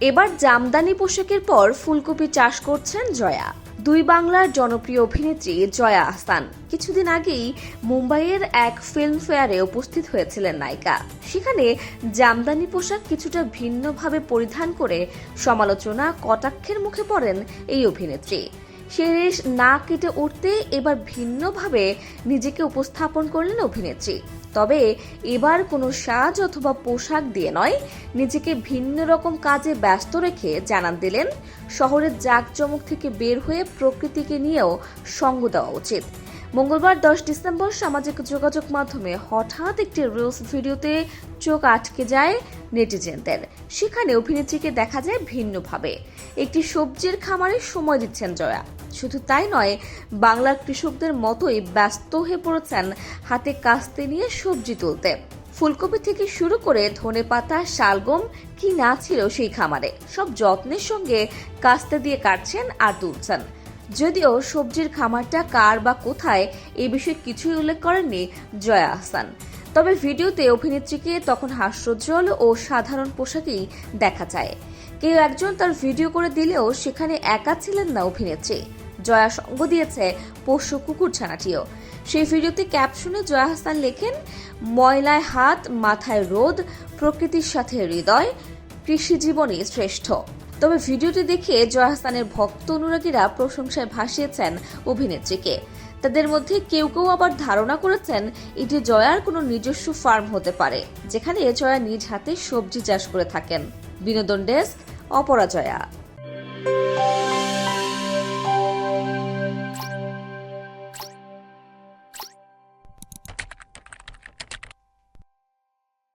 এবার জামদানি পোশাকের পর ফুলকপি চাষ করছেন জয়া। দুই বাংলার জনপ্রিয় অভিনেত্রী জয়া আহসান। কিছুদিন আগেই মুম্বাইয়ের এক ফিল্ম ফেয়ারে উপস্থিত হয়েছিলেন নায়িকা। সেখানে জামদানি পোশাক কিছুটা ভিন্নভাবে পরিধান করে সমালোচনা কটাক্ষের মুখে পড়েন এই অভিনেত্রী। সে রেশ না কেটে উঠতে এবার ভিন্নভাবে নিজেকে উপস্থাপন করলেন অভিনেত্রী। তবে এবার কোনো সাজ অথবা পোশাক দিয়ে নয়, নিজেকে ভিন্ন রকম কাজে ব্যস্ত রেখে জানান দিলেন, শহরের জাঁকজমক থেকে বের হয়ে প্রকৃতিকে নিয়েও সঙ্গ দেওয়া উচিত। মঙ্গলবার দশ ডিসেম্বর সামাজিক যোগাযোগ মাধ্যমে হঠাৎ একটি রিলস ভিডিওতে চোখ আটকে যায় নেটিজেনদের। সেখানে অভিনেত্রীকে দেখা যায় ভিন্নভাবে। একটি সবজির খামারে সময় দিচ্ছেন জয়া। শুধু তাই নয়, বাংলার কৃষকদের মতোই ব্যস্ত হয়ে পড়েছেন হাতে কাস্তে নিয়ে সবজি তুলতে। ফুলকপি থেকে শুরু করে ধনেপাতা শালগম, কি না ছিল সেই খামারে, সব যত্নের সঙ্গে কাস্তে দিয়ে কাটছেন আর তুলছেন। যদিও সবজির খামারটা কার বা কোথায়, এ বিষয়ে কিছুই উল্লেখ করেননি জয়া আহসান। তবে ভিডিওতে অভিনেত্রীকে তখন হাস্যোজ্জ্বল ও সাধারণ পোশাকেই দেখা যায়। কেউ একজন তার ভিডিও করে দিলেও সেখানে একা ছিলেন না অভিনেত্রী। জয়া সঙ্গ দিয়েছে পোষ্য কুকুর ছানাটিও। সেই ভিডিওতে ক্যাপশনে জয়া হাসান লেখেন, ময়লায় হাত, মাথায় রোদ, প্রকৃতির সাথে হৃদয়, কৃষি জীবনই শ্রেষ্ঠ। তবে ভিডিওটি দেখে জয়া হাসানের ভক্ত অনুরাগীরা প্রশংসায় ভাসিয়েছেন অভিনেত্রীকে। তাদের মধ্যে কেউ কেউ আবার ধারণা করেছেন এটি জয়ার কোনো নিজস্ব ফার্ম হতে পারে, যেখানে এ জয়া নিজ হাতে সবজি চাষ করে থাকেন। বিনোদন ডেস্ক, অপরাজয়া।